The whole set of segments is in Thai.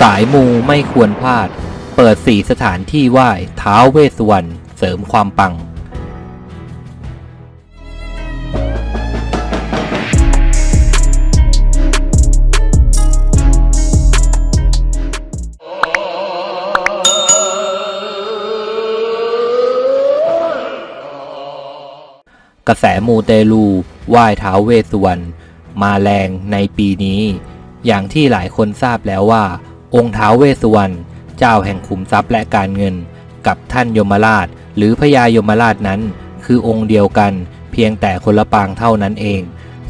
สายมูไม่ควรพลาด เปิดสีสถานที่ไหว้ท้าวเวสสุวรรณเสริมความปัง กระแสมูเตลูไหว้ท้าวเวสสุวรรณมาแรงในปีนี้ อย่างที่หลายคนทราบแล้วว่า องค์ท้าวเวสสุวรรณเจ้าแห่งขุมทรัพย์และการเงิน กับท่านยมราช หรือพญายมราชนั้น คือองค์เดียวกัน เพียงแต่คนละปางเท่านั้นเอง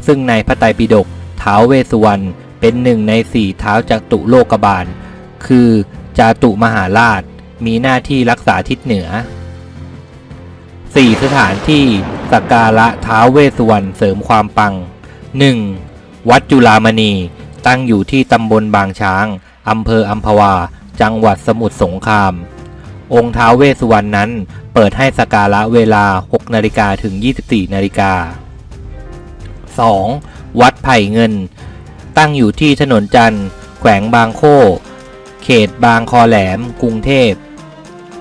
ซึ่งในพระไตรปิฎกท้าวเวสสุวรรณเป็นหนึ่งในสี่เท้าจัตุโลกบาล คือจาตุมหาราช มีหน้าที่รักษาทิศเหนือ 4 สถานที่สักการะท้าวเวสสุวรรณเสริมความปัง 1. วัดจุฬามณีตั้งอยู่ที่ตำบลบางช้าง อำเภออัมพวา จังหวัดสมุทรสงคราม องค์ท้าวเวสสุวรรณนั้นเปิดให้สการะเวลา 6 นาฬิกาถึง 24 นาฬิกา 2. วัดไผ่เงิน ตั้งอยู่ที่ถนนจันทร์ แขวงบางโคเขตบางคอแหลม กรุงเทพ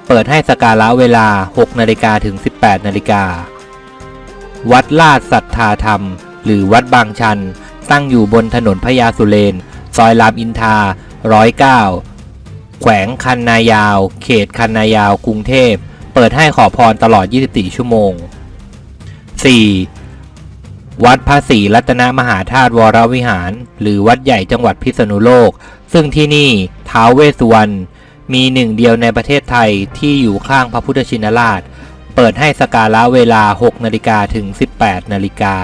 เปิดให้สการะเวลา 6 นาฬิกาถึง 18 นาฬิกา วัดลาดสัทธาธรรม หรือวัดบางชัน ตั้งอยู่บนถนนพญาสุเรนซอยรามอินทรา 109 แขวงคันนายาว เขตคันนายาว กรุงเทพ เปิดให้ขอพรตลอด 24 ชั่วโมง 4. วัดพระศรีรัตนมหาธาตุวรวิหาร หรือวัดใหญ่จังหวัดพิษณุโลก ซึ่งที่นี่ท้าวเวสสุวรรณมีหนึ่งเดียวในประเทศไทยที่อยู่ข้างพระพุทธชินราช เปิดให้สกการะเวลา 6 นาฬิกาถึง 18 นาฬิกา